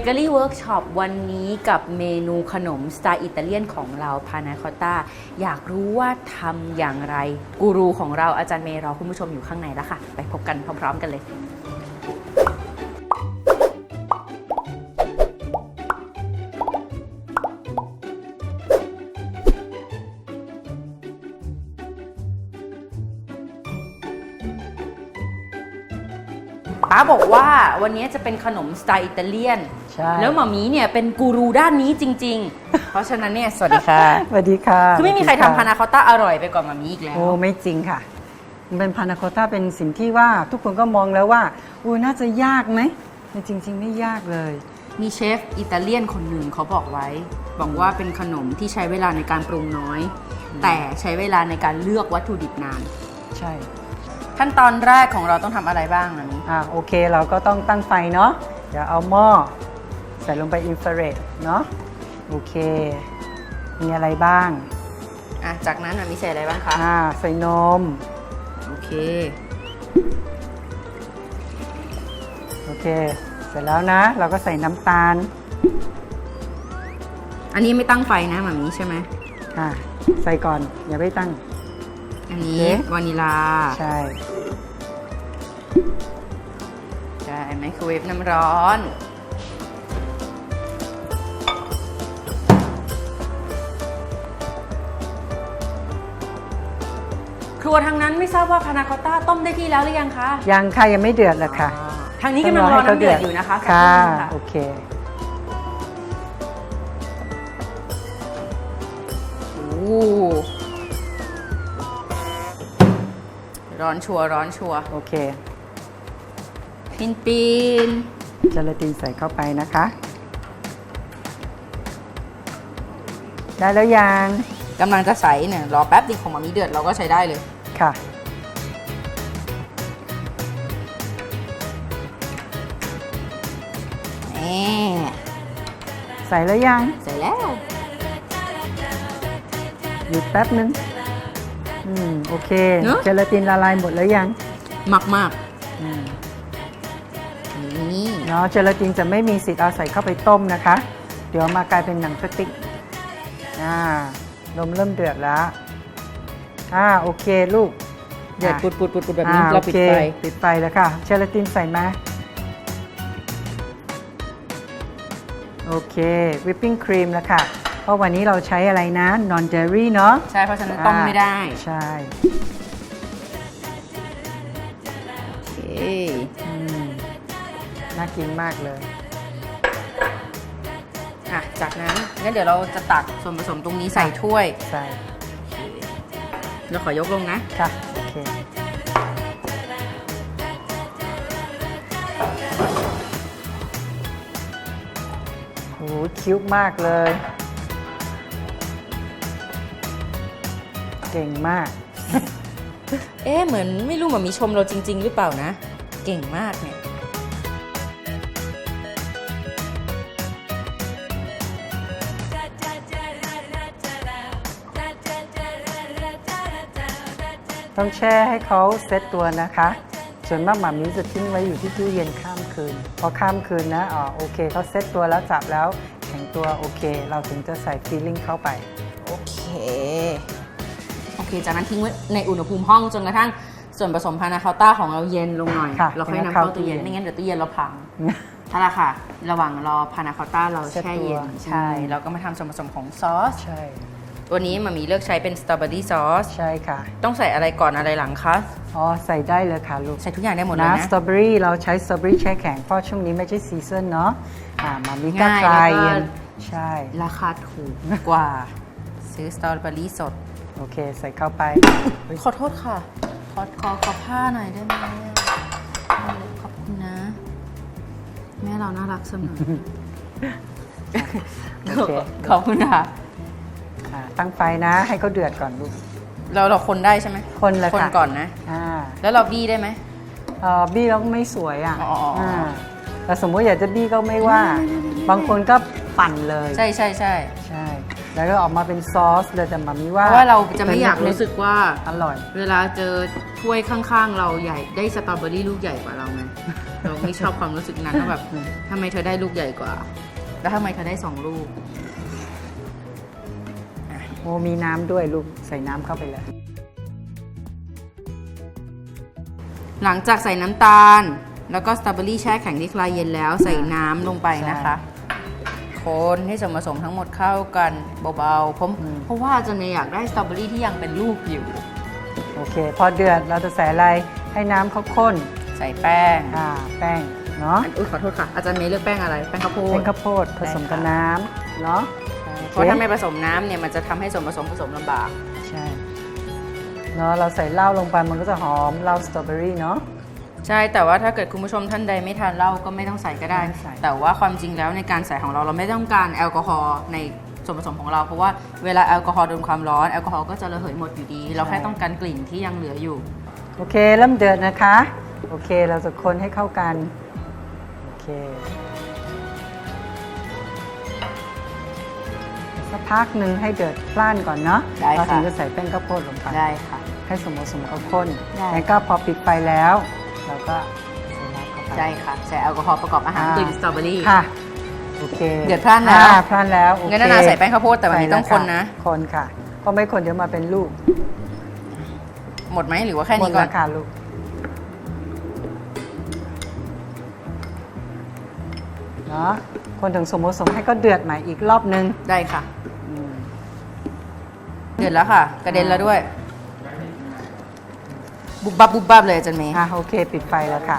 เบเกอรี่เวิร์กช็อปวันนี้กับเมนูขนมสไตล์อิตาเลียนของเราพานาคอตต้า อยากรู้ว่าทำอย่างไร กูรูของเราอาจารย์เมย์รอคุณผู้ชมอยู่ข้างในแล้วค่ะ ไปพบกันพร้อม ๆ กันเลย บอกว่าวันนี้จะเป็นขนมสไตล์อิตาเลียน ใช่ แล้วหมามีเนี่ยเป็นกูรูด้านนี้จริง ๆ เพราะฉะนั้นเนี่ยสวัสดีค่ะ สวัสดีค่ะคือไม่มีใครสวัสดีะทำพานาคอตต้าอร่อยไปกว่อนหมามีอีกแล้ว โอ้ไม่จริงค่ะ มันเป็นพานาโคต้าเป็นสิ่งที่ว่าทุกคนก็มองแล้วว่าอู้น่าจะยากไหมแต่จริง ๆ ไม่ยากเลย มีเชฟอิตาเลียนคนหนึ่งเขาบอกไว้ บอกว่าเป็นขนมที่ใช้เวลาในการปรุงน้อย แต่ใช้เวลาในการเลือกวัตถุดิบนาน ใช่ ขั้นตอนแรกของเราต้องทำอะไรบ้างอันนี้ อ่าโอเคเราก็ต้องตั้งไฟเนาะเดี๋ยวเอาหม้อใส่ลงไปอินฟราเรดเนาะโอเค มีอะไรบ้าง อะ จากนั้นหมามีใส่อะไรบ้างคะ อ่าใส่นม โอเค โอเค เสร็จแล้วนะ เราก็ใส่น้ำตาล อันนี้ไม่ตั้งไฟนะหมามีใช่ไหม อ่าใส่ก่อน อย่าไปตั้ง อันนี้โอเค วานิลา ใช่ ใช่ไมโครเวฟน้ำร้อนครัวทางนั้นไม่ทราบว่าพานาคอตต้าต้มได้ที่แล้วหรือยังคะยังค่ะยังไม่เดือดเลยค่ะอ๋อทางนี้กำลังรอน้ำเดือดอยู่นะคะสักค่ะรู่หนึ่งโอเคโอ้ร้อนชัวร์ร้อนชัวร์โอเค ปินปินเจลาตินใส่เข้าไปนะคะ ได้แล้วยังกำลังจะใส่เนี่ยรอแป๊บนึงของมามีเดือดเราก็ใช้ได้เลย ค่ะ นี่ใส่แล้วยัง ใส่แล้ว หยุดแป๊บนึง อืม โอเค เนอะ เจลาตินละลายหมดแล้วยังมากมากอืมๆนี่ เนาะเจลาตินจะไม่มีสิทธิ์เอาใส่เข้าไปต้มนะคะ เดี๋ยวมากลายเป็นหนังสติ๊กอ่านมเริ่มเดือดแล้วอ่าโอเคลูกเดือดอะปุดปุดปุดปุดแบบนี้อ่เราปิดโอคไฟปิดไฟแล้วค่ะเจลาตินใส่มาโอเควิปปิ้งครีมแล้วค่ะเพราะวันนี้เราใช้อะไรนะนอนเดรี่เนาะใช่เพราะฉะนั้นต้มไม่ได้ใช่โอเคอืม น่ากินมากเลยอะจากนั้นงั้นเดี๋ยวเราจะตักส่วนผสมตรงนี้ใส่ถ้วยใส่เราขอยกลงนะ ค่ะ โอเคโหคิ้วมากเลย เก่งมาก เอ๊ะ เหมือนไม่รู้เหมือนมีชมเราจริง ๆ หรือเปล่านะ เก่งมากเนี่ย ต้องแช่ให้เขาเซตตัวนะคะ ส่วนมากหมามีจะทิ้งไว้อยู่ที่ตู้เย็นข้ามคืน พอข้ามคืนนะอ๋อโอเคเขาเซตตัวแล้วจับแล้วแข็งตัวโอเค เราถึงจะใส่ฟีลลิ่งเข้าไป โอเค โอเค จากนั้นทิ้งไว้ในอุณหภูมิห้องจนกระทั่งส่วนผสมพานาคาต้าของเราเย็นลงหน่อยค่ะเราค่อยให้นำเข้าเข้าตู้เย็นตู้เย็น ไม่งั้นเดี๋ยวตู้เย็นเราพังถ้าละค่ะ ระหว่างรอพานาคาต้าเราเซ็ตแช่ตัวเย็น ใช่อืมเราก็มาทำส่วนผสมของซอส ใช่ วันนี้มามีเลือกใช้เป็นสตรอเบอรี่ซอสใช่ค่ะ ต้องใส่อะไรก่อนอะไรหลังคะ อ๋อ ใส่ได้เลยค่ะลูก ใส่ทุกอย่างได้หมดเลยนะนะ สตรอเบอรี่เราใช้สตรอเบอรี่แช่แข็ง เพราะช่วงนี้ไม่ใช่ซีซันเนาะอ่ามามีก็ง่ายคลายแล้วก็ เย็นใช่ ราคาถูกกว่า ซื้อสตรอเบอรี่สด โอเค ใส่เข้าไปขอโทษค่ะ ขอขอขอผ้าหน่อยได้ไหมขอบคุณนะ แม่เราน่ารักเสมอ โอเค ขอบคุณค่ะ อ่าตั้งไฟนะ ให้เขาเดือดก่อนลูก เราเราคนได้ใช่ไหมคนเลยคนค่ะก่อนนะ อ่าแล้วเราบี้ได้ไหม เอ่อบี้แล้วไม่สวยอะอ๋ออ๋ออ๋ออ่าแต่สมมติอยากจะบี้ก็ไม่ว่า บางคนก็ปั่นเลยใช่ใช่ใช่ใช่ แล้วก็ออกมาเป็นซอสเลยแต่มามีว่าเพราะว่าเราจะไม่อยากรู้สึกว่า อร่อย เวลาเจอถ้วยข้างๆ เราใหญ่ได้สตรอเบอรี่ลูกใหญ่กว่าเราไหม เราไม่ชอบความรู้สึกนั้นว่าแบบอืมทำไมเธอได้ลูกใหญ่กว่า แล้วทำไมเธอได้สองลูก โอ้มีน้ำด้วยลูกใส่น้ำเข้าไปเลยหลังจากใส่น้ำตาล แล้วก็สตรอเบอรี่แช่แข็งที่คลายเย็นแล้วใส่น้ำลงไปนะคะ คนให้ส่วนผสมทั้งหมดเข้ากันเบาๆเพราะเพราะว่าอาจะเมย์อยากได้สตรอเบอรี่ที่ยังเป็นลูกอยู่ โอเค พอเดือดเราจะใส่อะไรให้น้ำเขาข้น ใส่แป้งอ่าแป้งเนาะอันอุ้ยขอโทษค่ะ อาจารย์เมย์เลือกแป้งอะไร แป้งข้าวโพดเป็นข้าวโพดผสมกับน้ำเนาะ เพราะถ้าไม่ผสมน้ำเนี่ยมันจะทำให้ส่วนผสมผสมลำบาก ใช่เนาะเราใส่เหล้าลงไปมันก็จะหอมเหล้าสตรอเบอรี่เนาะ ใช่แต่ว่าถ้าเกิดคุณผู้ชมท่านใดไม่ทานเหล้าก็ไม่ต้องใส่ก็ได้ ไม่ใส่ แต่ว่าความจริงแล้วในการใส่ของเราเราไม่ต้องการแอลกอฮอล์ในส่วนผสมของเราเพราะว่าเวลาแอลกอฮอล์โดนความร้อนแอลกอฮอล์ก็จะระเหยหมดอยู่ดี เราแค่ต้องการกลิ่นที่ยังเหลืออยู่ โอเคเริ่มเดือดนะคะ โอเคเราจะคนให้เข้ากัน โอเค สักพักหนึ่งให้เดือดพล่านก่อนเนาะได้ค่ะเราถึงจะใส่แป้งข้าวโพดลงไปได้ค่ะ ให้สมผสมเขาข้นได้ แล้วก็พอปิดไฟแล้วเราก็ใส่น้ำเข้าไปได้ค่ะ ใส่แอลกอฮอล์ประกอบอาหารอ่า กลิ่นสตรอเบอรี่ ค่ะ โอเคเดือดพล่านแล้ว อ่พล่านแล้วโอเคงั้นนานาใส่แป้งข้าวโพดแต่วันนี้ต้องคนนะ คนค่ะเพราะไม่คนเดี๋ยวมาเป็นลูกหมดไหมหรือว่าแค่หมดนี้ก่อน ราคาลูกเนาะคนถึงสมผสมให้ก็เดือดใหม่อีกรอบนึง ได้ค่ะอืม เดือดแล้วค่ะ กระเด็นแล้วด้วย บุบบับบุบบับเลยอาจารย์เมย์อะโอเค ปิดไฟแล้วค่ะ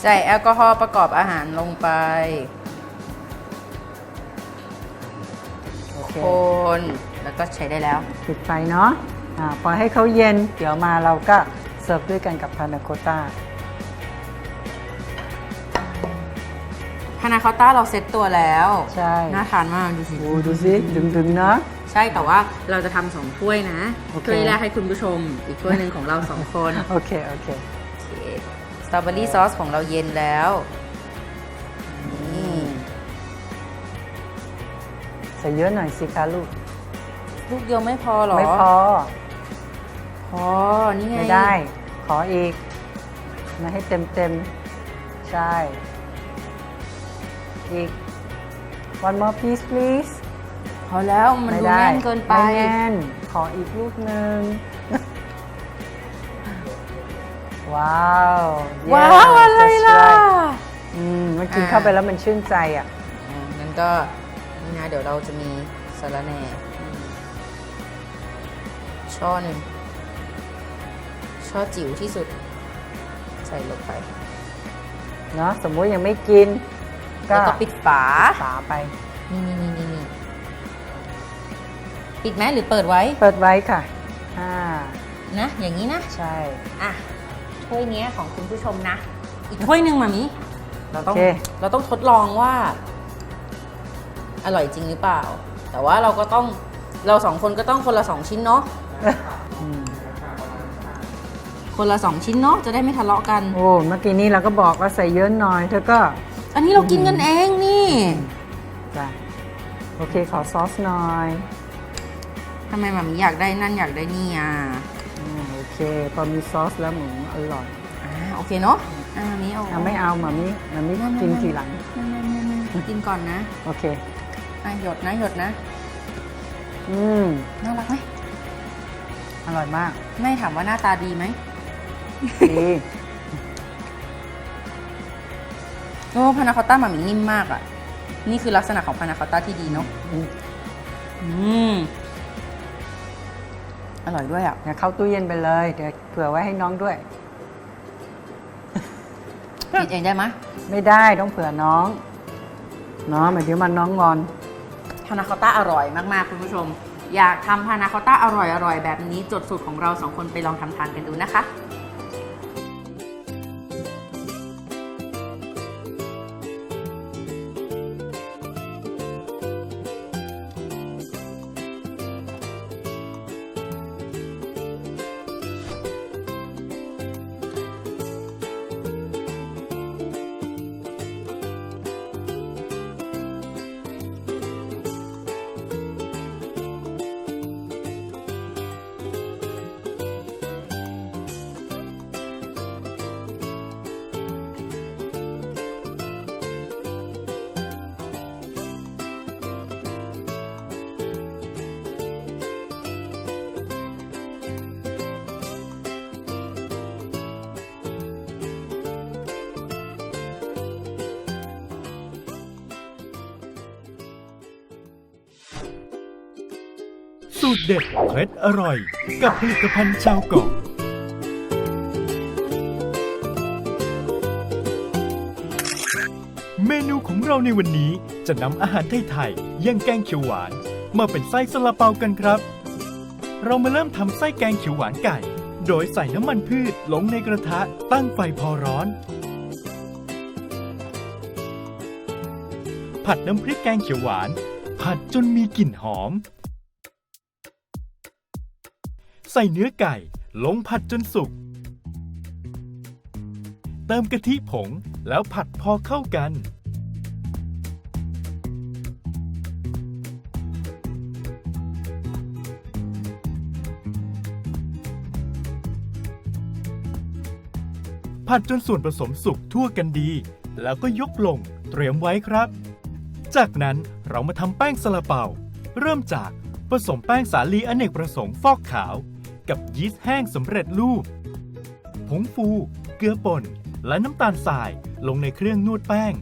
ใส่แอลกอฮอล์ประกอบอาหารลงไป โอเค คนแล้วก็ใช้ได้แล้ว ปิดไฟเนาะอ่าปล่อยให้เขาเย็น เดี๋ยวมาเราก็เสิร์ฟด้วยกันกับพานาโคต้า นาคอตต้าเราเซ็ตตัวแล้วใช่ น่าทานมากดูสิ โอ้ดูสิดึงๆเนาะ ใช่แต่ว่าเราจะทำสองถ้วยนะโอเค ถ้วยแรกให้คุณผู้ชม อีกถ้วยหนึ่งของเราสองคนโอเค โอเคโอเคสตรอเบอรี่ซอสของเราเย็นแล้วนี่ใส่เยอะหน่อยสิคะลูก ลูกเดียวไม่พอเหรอไม่พอ พอนี่ไง ไม่ได้ ขออีกมาให้เต็มเต็มๆใช่ อีก one more piece please พอแล้วมันไม่ดูได้แน่นเกินไป ไม่แน่น ขออีกลูกหนึ่ง ว้าวว้าว Yes, อะไร that's ล่ะ right อืมมันกินอ่า เข้าไปแล้วมันชื่นใจอะอ่างั้นก็นี่นะเดี๋ยวเราจะมีสาระแหน่ช่อหนึ่งช่อจิ๋วที่สุด ใส่ลงไป เนาะสมมุติยังไม่กินก็ แล้วก็ปิดฝาฝาไปนี่นี่นี่นี่นี่ปิดไหมหรือเปิดไว้ เปิดไว้ค่ะอ่านะ อย่างนี้นะ ใช่ อะ ถ้วยเนี้ยของคุณผู้ชมนะ อีกถ้วยหนึ่งมามิเราต้องโอเคเราต้องทดลองว่า อร่อยจริงหรือเปล่า แต่ว่าเราก็ต้อง เราสองคนก็ต้องคนละสองชิ้นเนาะอืมคนละสองชิ้นเนาะจะได้ไม่ทะเลาะกัน โอ้ เมื่อกี้นี้เราก็บอกว่าใส่เยอะหน่อย เธอก็ อันนี้เรากินกันเองนี่ จ้ะโอเคขอซอสหน่อยทำไมแบบนี้อยากได้นั่นอยากได้นี่อะอืมโอเค พอมีซอสแล้วหมูอร่อยอ่าโอเคเนาะอ่ามามีเอาอะไม่เอาหมามิหมามิไม่ไม่กินไม่ทีหลังไม่ไม่ไม่ไม่กินก่อนนะโอเค อะหยดนะหยดนะ อืม น่ารักไหมอร่อยมาก แม่ถามว่าหน้าตาดีไหมดี โอ้พานาคอตต้าหมามีนิ่มมากอะ นี่คือลักษณะของพานาคอตต้าที่ดีเนาะอืมอืมอร่อยด้วยอะเดี๋ยวเข้าตู้เย็นไปเลย เดี๋ยวเผื่อไว้ให้น้องด้วย กินเองได้ไหมยไม่ได้ต้องเผื่อน้องเนาะเดี๋ยวมันน้องงอน พานาคอตต้าอร่อยมากๆ คุณผู้ชม อยากทำพานาคอตต้าอร่อยๆ แบบนี้จดสูตรของเราสองคนไปลองทำทานกันดูนะคะ สูตรเด็ดเคล็ดอร่อย กับผลิตภัณฑ์ชาวเกาะเมนูของเราในวันนี้จะนำอาหารไทยๆอย่างแกงเขียวหวาน มาเป็นไส้ซาลาเปากันครับ เรามาเริ่มทำไส้แกงเขียวหวานไก่ โดยใส่น้ำมันพืชลงในกระทะตั้งไฟพอร้อน ผัดน้ำพริกแกงเขียวหวาน ผัดจนมีกลิ่นหอม ส่เนื้อไก่ ลงผัดจนสุก เติมกะทิผงแล้วผัดพอเข้ากัน ผัดจนส่วนผสมสุกทั่วกันดี แล้วก็ยกลงเตรียมไว้ครับ จากนั้นเรามาทำแป้งซาลาเปา เริ่มจากผสมแป้งสาลีอเนกประสงค์ฟอกขาว กับยีสต์แห้งสำเร็จรูป ผงฟู เกลือป่น และน้ำตาลทรายลงในเครื่องนวดแป้ง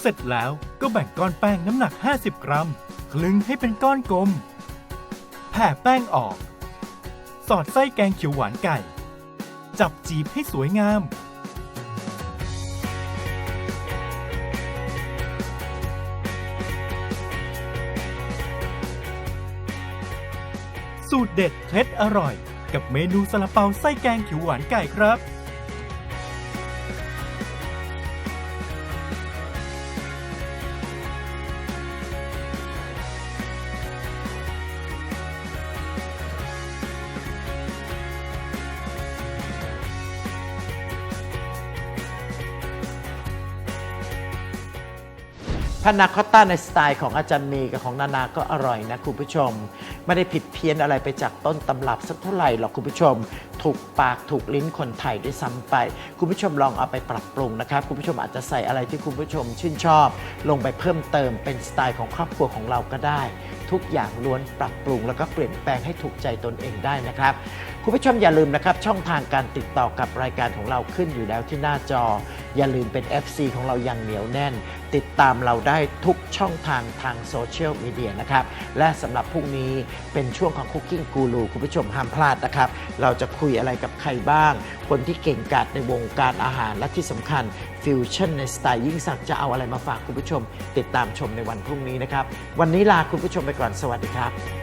เสร็จแล้วก็แบ่งก้อนแป้งน้ำหนัก 50 กรัม คลึงให้เป็นก้อนกลม แผ่แป้งออก สอดไส้แกงเขียวหวานไก่ จับจีบให้สวยงาม ตรเด็ดเคล็ดอร่อย กับเมนูซาลาเปาไส้แกงเขียวหวานไก่ครับ พานาคอตต้าในสไตล์ของอาจารย์เมย์กับของนานาก็อร่อยนะคุณผู้ชม ไม่ได้ผิดเพี้ยนอะไรไปจากต้นตำรับสักเท่าไหร่หรอกคุณผู้ชม ถูกปากถูกลิ้นคนไทยด้วยซ้ำไป คุณผู้ชมลองเอาไปปรับปรุงนะครับ คุณผู้ชมอาจจะใส่อะไรที่คุณผู้ชมชื่นชอบ ลงไปเพิ่มเติมเป็นสไตล์ของครอบครัวของเราก็ได้ ทุกอย่างล้วนปรับปรุงแล้วก็เปลี่ยนแปลงให้ถูกใจตนเองได้นะครับ คุณผู้ชมอย่าลืมนะครับ ช่องทางการติดต่อกับรายการของเราขึ้นอยู่แล้วที่หน้าจอ อย่าลืมเป็น FC ของเราอย่างเหนียวแน่น ติดตามเราได้ทุกช่องทางทางโซเชียลมีเดียนะครับ และสำหรับพรุ่งนี้เป็นช่วงของ Cooking Guru คุณผู้ชมห้ามพลาดนะครับ เราจะคุยอะไรกับใครบ้าง คนที่เก่งกาจในวงการอาหารและที่สำคัญฟิวชั่นในสไตล์ยิ่งศักจะเอาอะไรมาฝากคุณผู้ชม ติดตามชมในวันพรุ่งนี้นะครับ วันนี้ลาคุณผู้ชมไปก่อนสวัสดีครับ